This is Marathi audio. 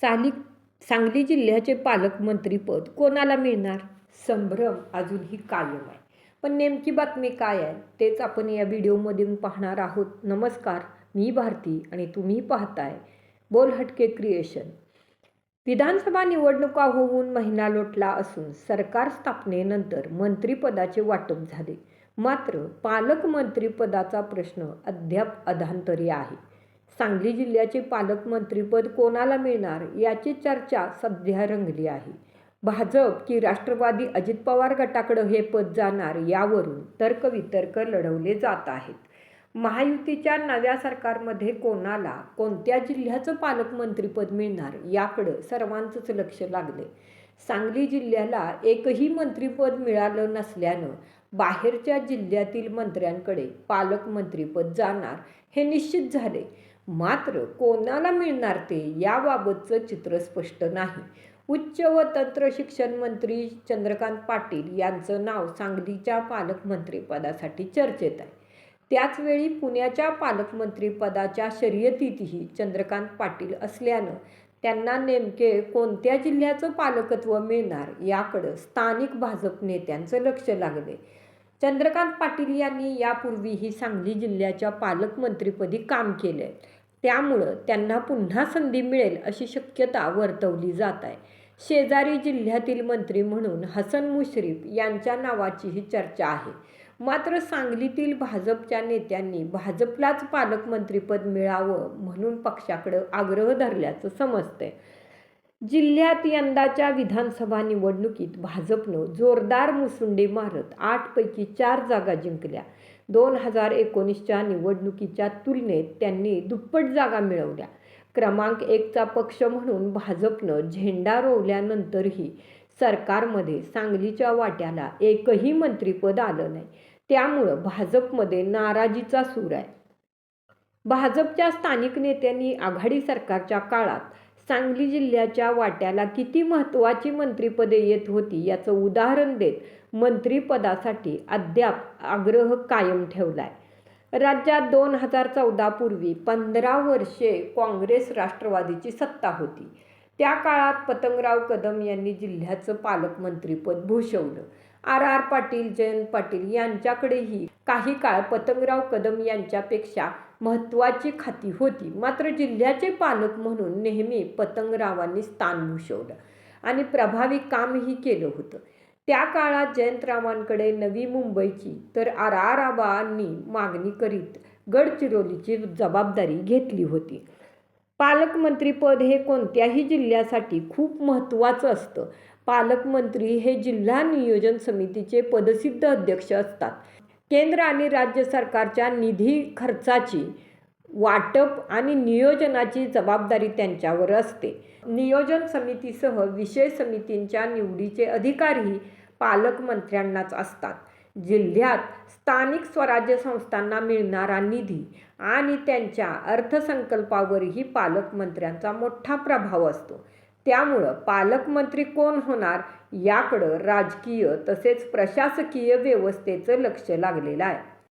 साली सांगली जिल्ह्याचे पालकमंत्रीपद कोणाला मिळणार? संभ्रम अजूनही कायम आहे. पण नेमकी बातमी काय आहे तेच आपण या व्हिडिओमधून पाहणार आहोत. नमस्कार मी भारती आणि तुम्ही पाहताय बोल हटके क्रिएशन. विधानसभा निवडणुका होऊन महिना लोटला असून सरकार स्थापनेनंतर मंत्रिपदाचे वाटप झाले. मात्र पालकमंत्रीपदाचा प्रश्न अद्याप अधांतरी आहे. सांगली जिल्ह्याचे पालकमंत्रीपद कोणाला मिळणार याची चर्चा सध्या रंगली आहे. भाजप की राष्ट्रवादी अजित पवार गटाकडं हे पद जाणार यावरून तर्कवितर्क लढवले जात आहेत. महायुतीच्या नव्या सरकारमध्ये कोणाला कोणत्या जिल्ह्याचं पालकमंत्रीपद मिळणार याकडं सर्वांचंच लक्ष लागले. सांगली जिल्ह्याला एकही मंत्रीपद मिळालं नसल्यानं बाहेरच्या जिल्ह्यातील मंत्र्यांकडे पालकमंत्रीपद जाणार हे निश्चित झाले. मात्र कोणाला मिळणार ते याबाबतचं चित्र स्पष्ट नाही. उच्च व तंत्र शिक्षण मंत्री चंद्रकांत पाटील यांचं नाव सांगलीच्या पालकमंत्रीपदासाठी चर्चेत आहे. त्याचवेळी पुण्याच्या पालकमंत्रीपदाच्या शर्यतीतही चंद्रकांत पाटील असल्यानं त्यांना नेमके कोणत्या जिल्ह्याचं पालकत्व मिळणार याकडं स्थानिक भाजप नेत्यांचं लक्ष लागले चंद्रकांत पाटील यांनी यापूर्वीही सांगली जिल्ह्याच्या पालकमंत्रीपदी काम केले त्यामुळं त्यांना पुन्हा संधी मिळेल अशी शक्यता वर्तवली जात आहे शेजारी जिल्ह्यातील मंत्री म्हणून हसन मुश्रीफ यांच्या नावाचीही चर्चा आहे. मात्र सांगलीतील भाजपच्या नेत्यांनी भाजपलाच पालकमंत्रीपद मिळावं म्हणून पक्षाकडं आग्रह धरल्याचं समजतंय. जिल्ह्यात यंदाच्या विधानसभा निवडणुकीत भाजपनं जोरदार मुसुंडी मारत आठपैकी चार जागा जिंकल्या. दोन हजार एकोणीसच्या निवडणुकीच्या तुलनेत त्यांनी दुप्पट जागा मिळवल्या. क्रमांक एकचा पक्ष म्हणून भाजपनं झेंडा रोवल्यानंतरही सरकारमध्ये सांगलीच्या वाट्याला एकही मंत्रीपद आलं नाही. त्यामुळं भाजपमध्ये नाराजीचा सूर आहे. भाजपच्या स्थानिक नेत्यांनी आघाडी सरकारच्या काळात सांगली जिल्ह्याच्या वाट्याला किती महत्त्वाची मंत्रिपदे येत होती याचं उदाहरण देत मंत्रिपदासाठी अद्याप आग्रह कायम ठेवलाय. राज्यात दोन हजार चौदापूर्वी पंधरा वर्षे काँग्रेस राष्ट्रवादीची सत्ता होती. त्या काळात पतंगराव कदम यांनी जिल्ह्याचं पालकमंत्रीपद भूषवलं. आर आर पाटील जयंत पाटील यांच्याकडेही काही काळ पतंगराव कदम यांच्यापेक्षा महत्त्वाची खाती होती. मात्र जिल्ह्याचे पालक म्हणून नेहमी पतंगरावांनी स्थान भूषवलं आणि प्रभावी कामही केलं होतं. त्या काळात जयंतरावांकडे नवी मुंबईची तर आर आर आबांनी मागणी करीत गडचिरोलीची जबाबदारी घेतली होती. पालकमंत्रीपद हे कोणत्याही जिल्ह्यासाठी खूप महत्त्वाचं असतं. पालकमंत्री हे जिल्हा नियोजन समितीचे पदसिद्ध अध्यक्ष असतात. केंद्र आणि राज्य सरकारच्या निधी खर्चाची वाटप आणि नियोजनाची जबाबदारी त्यांच्यावर असते. नियोजन समितीसह विषय समितींच्या निवडीचे अधिकारही पालकमंत्र्यांनाच असतात. जिल्ह्यात स्थानिक स्वराज्य संस्थांना मिळणारा निधी आणि त्यांच्या अर्थसंकल्पावरही पालकमंत्र्यांचा मोठा प्रभाव असतो. त्यामुळं पालकमंत्री कोण होणार याकडं राजकीय तसेच प्रशासकीय व्यवस्थेचं लक्ष लागलेलं आहे.